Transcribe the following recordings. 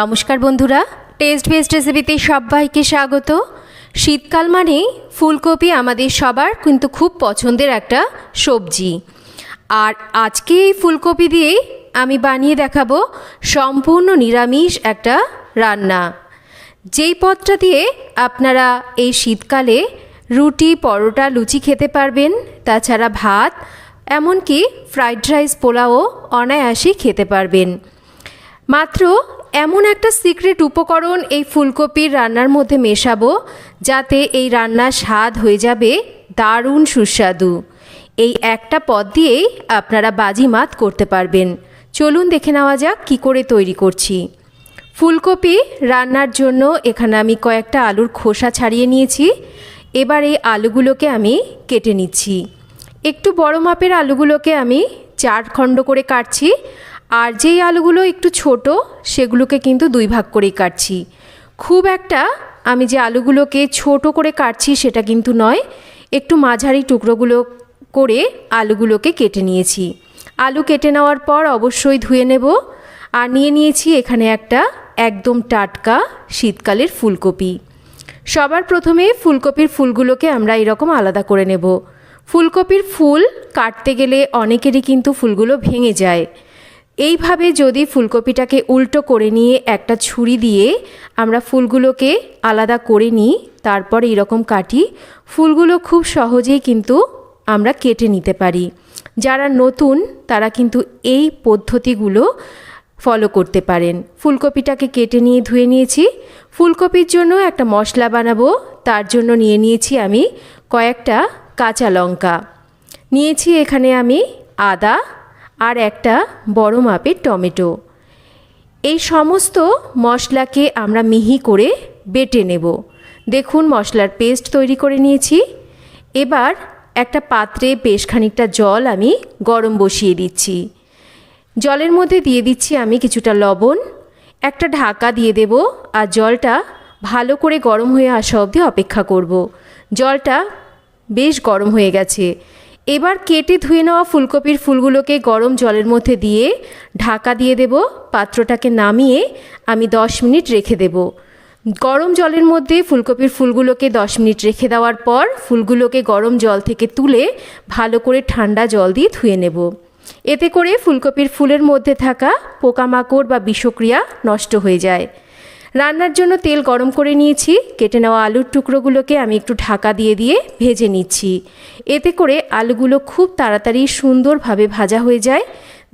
নমস্কার বন্ধুরা test best রেসিপিতে সবাইকে স্বাগত। শীতকাল মানেই ফুলকপি আমাদের সবার কিন্তু খুব পছন্দের একটা সবজি। আর আজকে এই ফুলকপি দিয়েই আমি বানিয়ে দেখাবো সম্পূর্ণ নিরামিষ একটা রান্না। যেই পদটা দিয়ে আপনারা এই শীতকালে রুটি, পরোটা, লুচি খেতে পারবেন, তাছাড়া ভাত, এমনকি ফ্রাইড রাইস পোলাও অনায়াসেই খেতে পারবেন। মাত্র এমন একটা সিক্রেট উপকরণ এই ফুলকপির রান্নার মধ্যে মেশাবো, যাতে এই রান্নার স্বাদ হয়ে যাবে দারুণ সুস্বাদু। এই একটা পদ দিয়েই আপনারা বাজিমাত করতে পারবেন। চলুন দেখে নেওয়া যাক কী করে তৈরি করছি। ফুলকপি রান্নার জন্য এখানে আমি কয়েকটা আলুর খোসা ছাড়িয়ে নিয়েছি। এবার এই আলুগুলোকে আমি কেটে নিচ্ছি। একটু বড় মাপের আলুগুলোকে আমি চার খণ্ড করে কাটছি। আর যেই আলুগুলো একটু ছোট, সেগুলোকে কিন্তু দুই ভাগ করেই কাটছি। খুব একটা আমি যে আলুগুলোকে ছোট করে কাটছি সেটা কিন্তু নয়, একটু মাঝারি টুকরোগুলো করে আলুগুলোকে কেটে নিয়েছি। আলু কেটে নেওয়ার পর অবশ্যই ধুয়ে নেব। আর নিয়ে নিয়েছি এখানে একটা একদম টাটকা শীতকালের ফুলকপি। সবার প্রথমে ফুলকপির ফুলগুলোকে আমরা এরকম আলাদা করে নেব। ফুলকপির ফুল কাটতে গেলে অনেকেরই কিন্তু ফুলগুলো ভেঙে যায়। এইভাবে যদি ফুলকপিটাকে উল্টো করে নিয়ে একটা ছুরি দিয়ে আমরা ফুলগুলোকে আলাদা করে নিই, তারপর এইরকম কাটি, ফুলগুলো খুব সহজেই কিন্তু আমরা কেটে নিতে পারি। যারা নতুন, তারা কিন্তু এই পদ্ধতিগুলো ফলো করতে পারেন। ফুলকপিটাকে কেটে নিয়ে ধুয়ে নিয়েছি। ফুলকপির জন্য একটা মশলা বানাবো, তার জন্য নিয়ে নিয়েছি আমি কয়েকটা কাঁচা লঙ্কা। নিয়েছি এখানে আমি আদা আর একটা বড় মাপের টমেটো। এই সমস্ত মশলাকে আমরা মিহি করে বেটে নেব। দেখুন মশলার পেস্ট তৈরি করে নিয়েছি। এবার একটা পাত্রে বেশ খানিকটা জল আমি গরম বসিয়ে দিচ্ছি। জলের মধ্যে দিয়ে দিচ্ছি আমি কিছুটা লবণ। একটা ঢাকা দিয়ে দেব আর জলটা ভালো করে গরম হয়ে আসা অবধি অপেক্ষা করব। জলটা বেশ গরম হয়ে গেছে। এবার কেটে ধুয়ে নেওয়া ফুলকপির ফুলগুলোকে গরম জলের মধ্যে দিয়ে ঢাকা দিয়ে দেব। পাত্রটাকে নামিয়ে আমি দশ মিনিট রেখে দেব। গরম জলের মধ্যে ফুলকপির ফুলগুলোকে দশ মিনিট রেখে দেওয়ার পর ফুলগুলোকে গরম জল থেকে তুলে ভালো করে ঠান্ডা জল দিয়ে ধুয়ে নেব। এতে করে ফুলকপির ফুলের মধ্যে থাকা পোকামাকড় বা বিষক্রিয়া নষ্ট হয়ে যায়। রান্নার জন্য তেল গরম করে নিয়েছি। কেটে নেওয়া আলুর টুকরোগুলোকে আমি একটু ঢাকা দিয়ে দিয়ে ভেজে নিচ্ছি। এতে করে আলুগুলো খুব তাড়াতাড়ি সুন্দরভাবে ভাজা হয়ে যায়।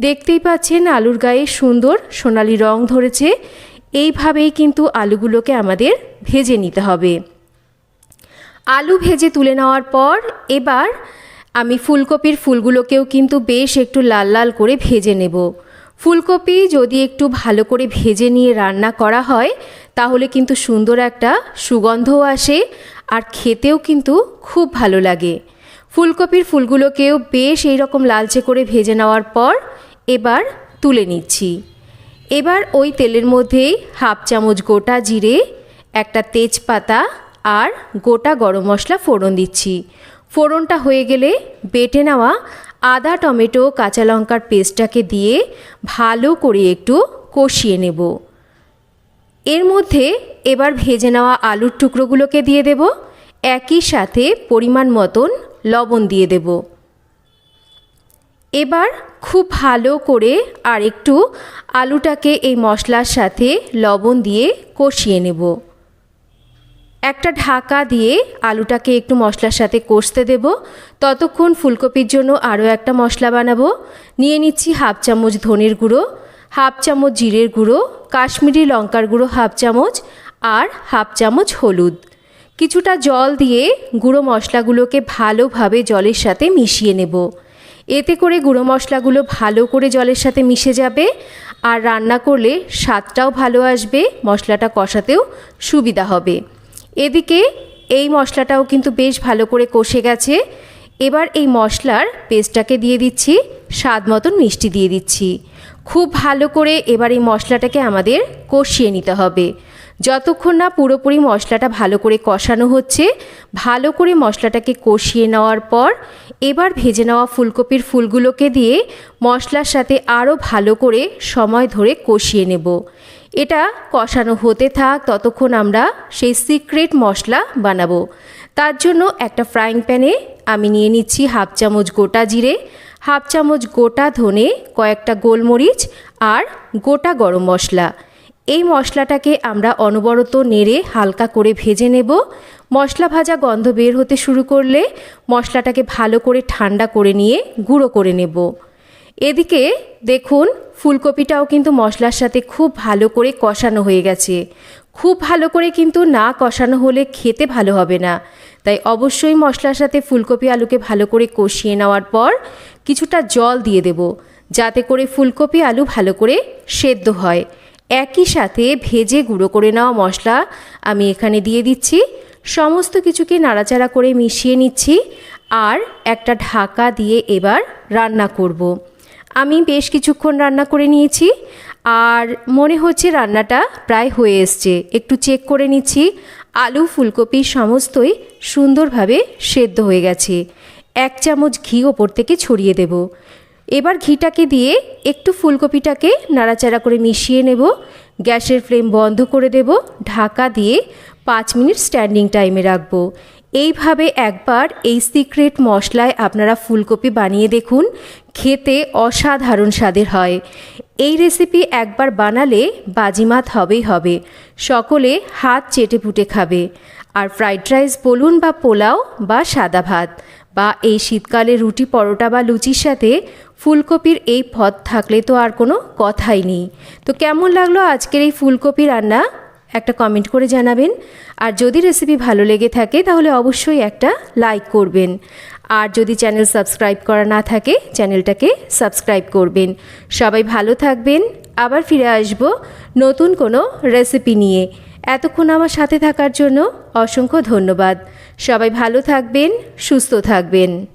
দেখতেই পাচ্ছেন আলুর গায়ে সুন্দর সোনালি রং ধরেছে। এইভাবেই কিন্তু আলুগুলোকে আমাদের ভেজে নিতে হবে। আলু ভেজে তুলে নেওয়ার পর এবার আমি ফুলকপির ফুলগুলোকেও কিন্তু বেশ একটু লাল লাল করে ভেজে নেব। ফুলকপি যদি একটু ভালো করে ভেজে নিয়ে রান্না করা হয়, তাহলে কিন্তু সুন্দর একটা সুগন্ধও আসে আর খেতেও কিন্তু খুব ভালো লাগে। ফুলকপির ফুলগুলোকেও বেশ এই রকম লালচে করে ভেজে নেওয়ার পর এবার তুলে নিচ্ছি। এবার ওই তেলের মধ্যেই হাফ চামচ গোটা জিরে, একটা তেজপাতা আর গোটা গরম মশলা ফোড়ন দিচ্ছি। ফোড়নটা হয়ে গেলে বেটে নেওয়া আদা, টমেটো, কাঁচা লঙ্কার পেস্টটাকে দিয়ে ভালো করে একটু কষিয়ে নেব। এর মধ্যে এবার ভেজে নেওয়া আলুর টুকরোগুলোকে দিয়ে দেব। একই সাথে পরিমাণ মতন লবণ দিয়ে দেব। এবার খুব ভালো করে আর একটু আলুটাকে এই মশলার সাথে লবণ দিয়ে কষিয়ে নেব। একটা ঢাকা দিয়ে আলুটাকে একটু মশলার সাথে কষতে দেব। ততক্ষণ ফুলকপির জন্য আরও একটা মশলা বানাবো। নিয়ে নিচ্ছি হাফ চামচ ধনের গুঁড়ো, হাফ চামচ জিরের গুঁড়ো, কাশ্মীরি লঙ্কার গুঁড়ো হাফ চামচ আর হাফ চামচ হলুদ। কিছুটা জল দিয়ে গুঁড়ো মশলাগুলোকে ভালোভাবে জলের সাথে মিশিয়ে নেব। এতে করে গুঁড়ো মশলাগুলো ভালো করে জলের সাথে মিশে যাবে আর রান্না করলে স্বাদটাও ভালো আসবে, মশলাটা কষাতেও সুবিধা হবে। এদিকে এই মশলাটাও কিন্তু বেশ ভালো করে কষে গেছে। এবার এই মশলার পেস্টটাকে দিয়ে দিচ্ছি, স্বাদ মতন মিষ্টি দিয়ে দিচ্ছি। খুব ভালো করে এবার এই মশলাটাকে আমাদের কষিয়ে নিতে হবে। যতক্ষণ না পুরোপুরি মশলাটা ভালো করে কষানো হচ্ছে, ভালো করে মশলাটাকে কষিয়ে নেওয়ার পর এবার ভেজে নেওয়া ফুলকপির ফুলগুলোকে দিয়ে মশলার সাথে আরও ভালো করে সময় ধরে কষিয়ে নেব। এটা কষানো হতে থাক, ততক্ষণ আমরা সেই সিক্রেট মশলা বানাবো। তার জন্য একটা ফ্রাইং প্যানে আমি নিয়ে নিচ্ছি হাফ চামচ গোটা জিরে, হাফ চামচ গোটা ধনে, কয়েকটা গোলমরিচ আর গোটা গরম মশলা। এই মশলাটাকে আমরা অনবরত নেড়ে হালকা করে ভেজে নেব। মশলা ভাজা গন্ধ বের হতে শুরু করলে মশলাটাকে ভালো করে ঠান্ডা করে নিয়ে গুঁড়ো করে নেব। এদিকে দেখুন, ফুলকপিটাও কিন্তু মশলার সাথে খুব ভালো করে কষানো হয়ে গেছে। খুব ভালো করে কিন্তু না কষানো হলে খেতে ভালো হবে না। তাই অবশ্যই মশলার সাথে ফুলকপি আলুকে ভালো করে কষিয়ে নেওয়ার পর কিছুটা জল দিয়ে দেব, যাতে করে ফুলকপি আলু ভালো করে সেদ্ধ হয়। একই সাথে ভেজে গুঁড়ো করে নেওয়া মশলা আমি এখানে দিয়ে দিচ্ছি। সমস্ত কিছুকে নাড়াচাড়া করে মিশিয়ে নিচ্ছি আর একটা ঢাকা দিয়ে এবার রান্না করব। আমি বেশ কিছুক্ষণ রান্না করে নিয়েছি আর মনে হচ্ছে রান্নাটা প্রায় হয়ে এসছে। একটু চেক করে নিচ্ছি। আলু, ফুলকপি সমস্তই সুন্দরভাবে সেদ্ধ হয়ে গেছে। এক চামচ ঘি ওপর থেকে ছড়িয়ে দেব। এবার ঘিটাকে দিয়ে একটু ফুলকপিটাকে নাড়াচাড়া করে মিশিয়ে নেব। গ্যাসের ফ্লেম বন্ধ করে দেব। ঢাকা দিয়ে পাঁচ মিনিট স্ট্যান্ডিং টাইমে রাখব। এইভাবে একবার এই সিক্রেট মশলায় আপনারা ফুলকপি বানিয়ে দেখুন। খেতে অসাধারণ স্বাদের হয়। এই রেসিপি একবার বানালে বাজিমাত হবেই হবে। সকলে হাত চেটে পুটে খাবে। আর ফ্রাইড রাইস বলুন বা পোলাও বা সাদা ভাত। বা এই শীতকালে রুটি, পরোটা বা লুচির সাথে ফুলকপির এই পদ থাকলে তো আর কোনো কথাই নেই। তো কেমন লাগল আজকের এই ফুলকপি রান্না? একটা কমেন্ট করে জানাবেন। আর যদি রেসিপি ভালো লেগে থাকে, তাহলে অবশ্যই একটা লাইক করবেন। আর যদি চ্যানেল সাবস্ক্রাইব করা না থাকে চ্যানেলটাকে সাবস্ক্রাইব করবেন। সবাই ভালো থাকবেন। আবার ফিরে আসব নতুন কোনো রেসিপি নিয়ে। এতক্ষণ আমার সাথে থাকার জন্য অসংখ্য ধন্যবাদ। সবাই ভালো থাকবেন সুস্থ থাকবেন।